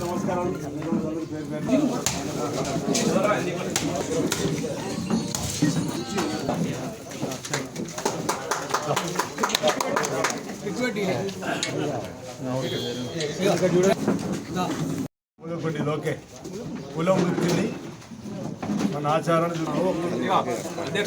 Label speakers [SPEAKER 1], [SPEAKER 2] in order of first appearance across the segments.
[SPEAKER 1] నమస్కారం. కులం వృత్తిని మన ఆచారాన్ని అది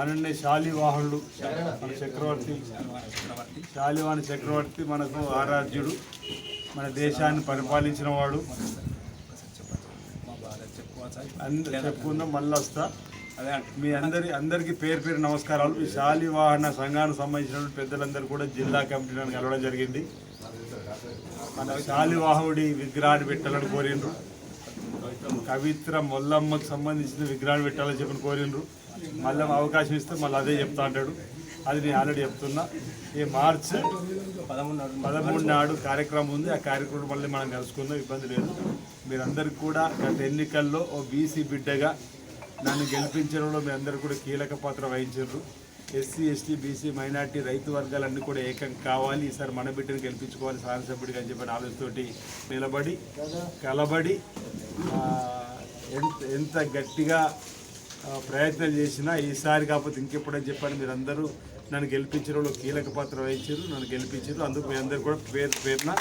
[SPEAKER 1] ఏరే శాలివాహనుడు మన చక్రవర్తి. శాలివాహన చక్రవర్తి మనకు ఆరాధ్యుడు. మన దేశాన్ని పరిపాలించిన వాడు. చెప్పుకుందాం మళ్ళీ వస్తా. మీ అందరి అందరికీ పేరు పేరు నమస్కారాలు. ఈ శాలివాహన సంఘానికి సంబంధించిన పెద్దలందరూ కూడా జిల్లా కమిటీ నన్ను కలవడం జరిగింది. మన శాలివాహుడి విగ్రహాన్ని పెట్టాలని కోరిండ్రు. కవిత్ర మొల్లమ్మకు సంబంధించిన విగ్రహాన్ని పెట్టాలని చెప్పని కోరిండ్రు. మళ్ళీ అవకాశం ఇస్తే మళ్ళీ అదే చెప్తా అంటాడు. అది నేను ఆల్రెడీ చెప్తున్నా. ఈ మార్చ్ పదమూడు నాడు కార్యక్రమం ఉంది. ఆ కార్యక్రమం మళ్ళీ మనం కలుసుకుందాం ఇబ్బంది లేదు. మీరందరికీ కూడా గత ఎన్నికల్లో ఓ బీసీ బిడ్డగా నన్ను గెలిపించడంలో మీ అందరూ కూడా కీలక పాత్ర వహించారు. ఎస్సీ ఎస్టీ బీసీ మైనార్టీ రైతు వర్గాలన్నీ కూడా ఏకం కావాలి. ఈసారి మన బిడ్డను గెలిపించుకోవాలి. శాసనసభ్యుడిగా అని చెప్పిన ఆలోచనతోటి నిలబడి కలబడి ఎంత ఎంత గట్టిగా ప్రయత్నం చేసినా ఈసారి కాకపోతే ఇంకెప్పుడని చెప్పాను మీరందరూ నన్ను గెలిపించడంలో కీలక పాత్ర వహించారు నన్ను గెలిపించారు. అందుకు మీ అందరు కూడా పేరు పేరున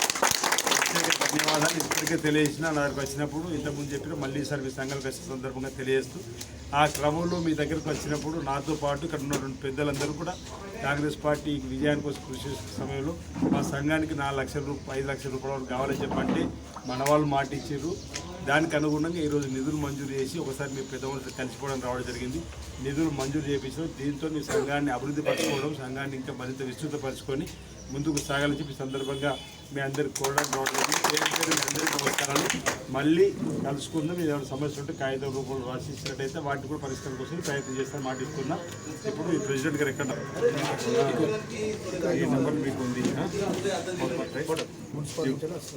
[SPEAKER 1] ప్రత్యేక ధన్యవాదాలు. ఇప్పటికే తెలియజేసిన నా దగ్గరకు వచ్చినప్పుడు ఇంతకుముందు చెప్పిన మళ్ళీ ఈసారి మీ సంఘాలకు వచ్చిన సందర్భంగా తెలియజేస్తూ ఆ క్రమంలో మీ దగ్గరకు వచ్చినప్పుడు నాతో పాటు ఇక్కడ ఉన్నటువంటి పెద్దలందరూ కూడా కాంగ్రెస్ పార్టీ విజయానికి కోసం కృషి చేసిన సమయంలో మా సంఘానికి నాలుగు లక్షల రూపాయలు ఐదు లక్షల రూపాయల వరకు కావాలని చెప్పంటే మన వాళ్ళు మాటిచ్చారు. దానికి అనుగుణంగా ఈరోజు నిధులు మంజూరు చేసి ఒకసారి మీ పెద్ద మనుషులు కలిసిపోవడం రావడం జరిగింది. నిధులు మంజూరు చేయించడం దీంతో మీ సంఘాన్ని అభివృద్ధి పరచుకోవడం సంఘాన్ని ఇంకా మరింత విస్తృతపరచుకొని ముందుకు సాగాలని చెప్పి సందర్భంగా మీ అందరికి కూడా రావడం మీ అందరికీ నమస్కారాలు. మళ్ళీ కలుసుకుందాం. మీరు ఏమైనా సమస్య ఉంటే కాగితం రూపంలో రాసి వాటిని కూడా పరిష్కారం కోసం ప్రయత్నం చేస్తాను మాటిస్తున్నా. ఇప్పుడు ఈ ప్రెసిడెంట్ గారు ఎక్కడ? ఈ నెంబర్ మీకు ఉంది.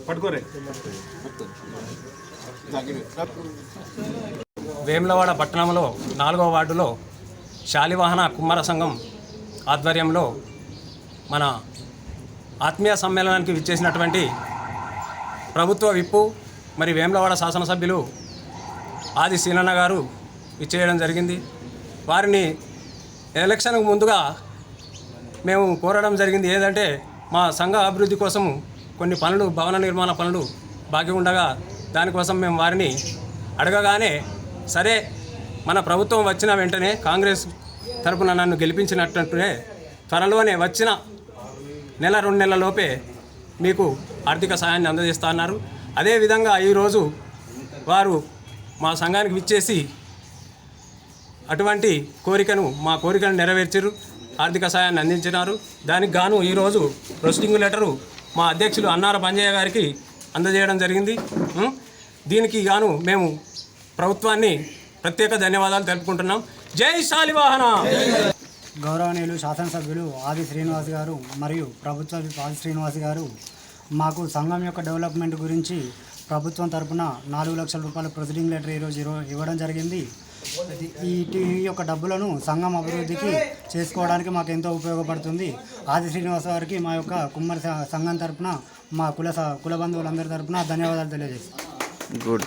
[SPEAKER 1] పట్టుకోరే.
[SPEAKER 2] వేములవాడ పట్టణంలో నాలుగవ వార్డులో శాలివాహన కుమ్మర సంఘం ఆధ్వర్యంలో మన ఆత్మీయ సమ్మేళనానికి విచ్చేసినటువంటి ప్రభుత్వ విప్పు మరి వేములవాడ శాసనసభ్యులు ఆది సీనన్న గారు ఇచ్చేయడం జరిగింది. వారిని ఎలక్షన్కు ముందుగా మేము కోరడం జరిగింది. ఏదంటే మా సంఘ అభివృద్ధి కోసం కొన్ని పనులు భవన నిర్మాణ పనులు బాకీ ఉండగా దానికోసం మేము వారిని అడగగానే సరే మన ప్రభుత్వం వచ్చిన వెంటనే కాంగ్రెస్ తరపున నన్ను గెలిపించినట్టునే త్వరలోనే వచ్చిన నెల రెండు నెలల లోపే మీకు ఆర్థిక సహాయాన్ని అందజేస్తా అన్నారు. అదేవిధంగా ఈరోజు వారు మా సంఘానికి విచ్చేసి అటువంటి కోరికను మా కోరికను నెరవేర్చారు ఆర్థిక సాయాన్ని అందించినారు. దానికి గాను ఈరోజు ప్రొసీడింగ్ లెటరు మా అధ్యక్షులు అన్నార పంజయ్య గారికి అందజేయడం జరిగింది. దీనికి గాను మేము ప్రభుత్వాన్ని ప్రత్యేక ధన్యవాదాలు తెలుపుకుంటున్నాం. జై శాలివాహన!
[SPEAKER 3] గౌరవనీయులు శాసనసభ్యులు ఆది శ్రీనివాస్ గారు మరియు ప్రభుత్వ ఆది శ్రీనివాస్ గారు మాకు సంఘం యొక్క డెవలప్మెంట్ గురించి ప్రభుత్వం తరపున నాలుగు లక్షల రూపాయల ప్రొసీడింగ్ లెటర్ ఈరోజు ఇవ్వడం జరిగింది. ఈ యొక్క డబ్బులను సంఘం అభివృద్ధికి చేసుకోవడానికి మాకు ఎంతో ఉపయోగపడుతుంది. ఆది శ్రీనివాస్ గారికి మా యొక్క కుమ్మరి సంఘం తరపున మా కుల స- కుల బంధువులందరి తరపున ధన్యవాదాలు తెలియజేస్తాం